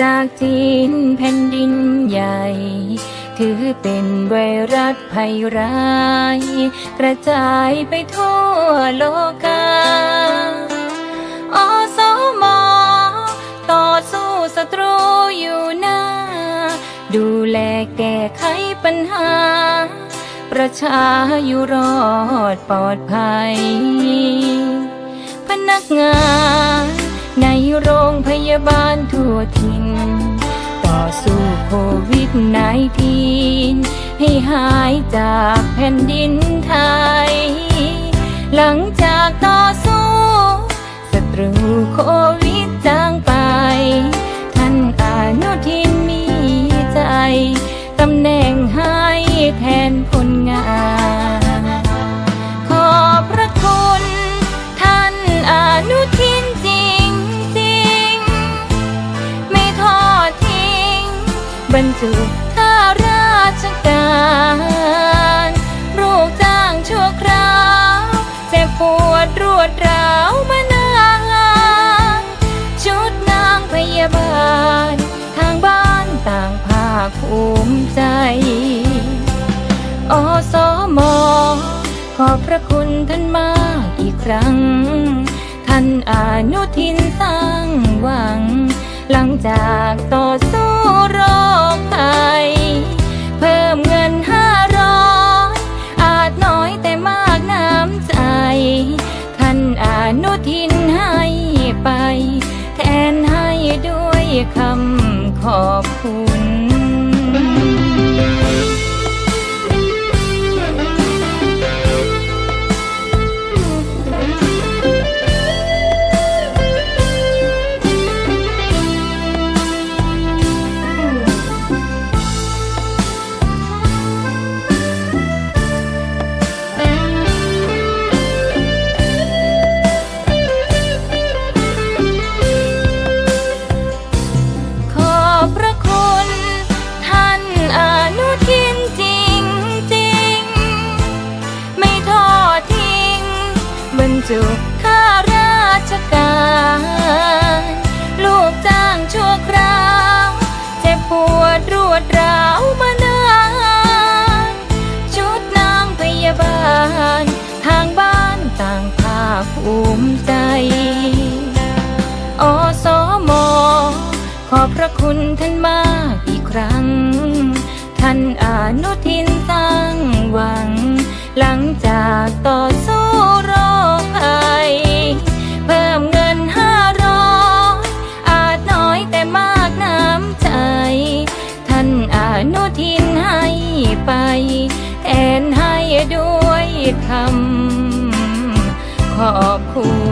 จากจีนแผ่นดินใหญ่ ถือเป็นไวรัสภัยร้าย กระจายไปทั่วโลกาอสมต่อสู้ศัตรูอยู่หน้า ดูแลแก้ไขปัญหา ประชาอยู่รอดปลอดภัย พนักงาน พยาบาลทั่วถิ่น ต่อสู้โควิด -19 ให้หายจากแผ่นดินไทย หลังจากต่อสู้ศัตรูโควิด รรจุข้าราชการลูกจ้างชั่วคราวเจ็บปวดรวดร้าวมานานชุดนางพยาบาล ทางบ้านต่างภาคภูมิใจ อสมอขอบพระคุณท่านมากอีกครั้ง ท่านอนุทินสร้างหวัง หลังจากต่อส อ จุข้าราชการ ลูกจ้างชั่วคราว เจ็บปวดรวดร้าวมานาน ชุดนางพยาบาล ทางบ้านต่างภาคภูมิใจ อสมขอบพระคุณท่านมากอีกครั้ง ท่านอนุทินสร้างหวัง หลังจาก แ